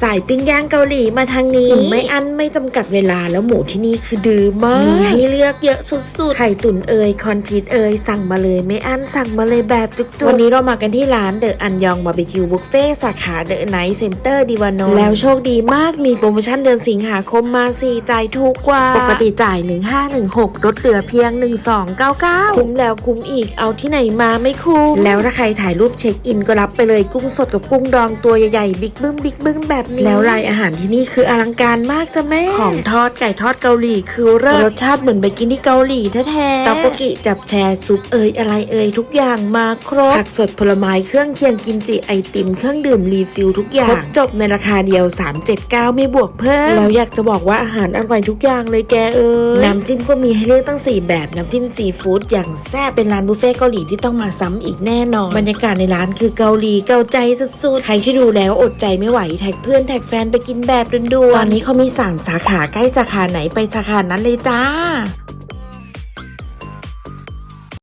สายปิ้งย่างเกาหลีมาทางนี้อิ่มไม่อั้นไม่จำกัดเวลาแล้วหมูที่นี่คือดื้อมากมีให้เลือกเยอะสุดๆ ไข่ตุ๋นเอ่ยคอนชีสเอ่ยสั่งมาเลยไม่อั้นสั่งมาเลยแบบจุกๆ วันนี้เรามากันที่ร้านเดอะอันยองบาร์บีคิวบุฟเฟ่สาขาเดอะไนท์เซ็นเตอร์ดิวานนแล้วโชคดีมากมีโปรโมชั่นเดือนสิงหาคมมาสี่จ่ายถูกกว่า ปกติจ่าย 1516ลดเหลือเพียง 1299 คุ้มแล้วคุ้มอีกเอาที่ไหนมาไม่คุ้มแล้วถ้าใครถ่ายรูปเช็คอินก็รับไปเลยกุ้งสดกับกุ้งดองตัวใหญ่ๆบิ๊กบึ้มบิ๊กบึ้มแบบนี้ แล้วรายอาหารที่นี่คืออลังการมากจ้ะแม่ ของทอดไก่ทอดเกาหลีคือเลิศรสชาติเหมือนไปกินที่เกาหลีแท้ๆ ตอกโปกิจับแชร์ซุปเอยอะไรเอยทุกอย่างมาครบ ผักสดผลไม้เครื่องเคียงกิมจิไอติมเครื่องดื่มรีฟิลทุกอย่างครบจบในราคาเดียว 379 ไม่บวกเพิ่ม แล้วอยากจะบอกว่าอาหารอร่อยทุกอย่างเลยแกเอ้ยน้ำจิ้มก็มีให้เลือกตั้ง 4 แบบน้ำจิ้มซีฟู้ดอย่างแซ่บเป็นร้านบุฟเฟ่ต์เกาหลีที่ต้องมาซ้ำอีกแน่นอน บรรยากาศในร้านคือเกาหลีเกาใจสุดๆ ใครที่ดูแล้วอดใจไม่ไหวแท็กเพื่อนแท็กแฟนไปกินแบบด่วนๆตอนนี้เขามี 3 สาขาใกล้สาขาไหนไปสาขานั้นเลยจ้า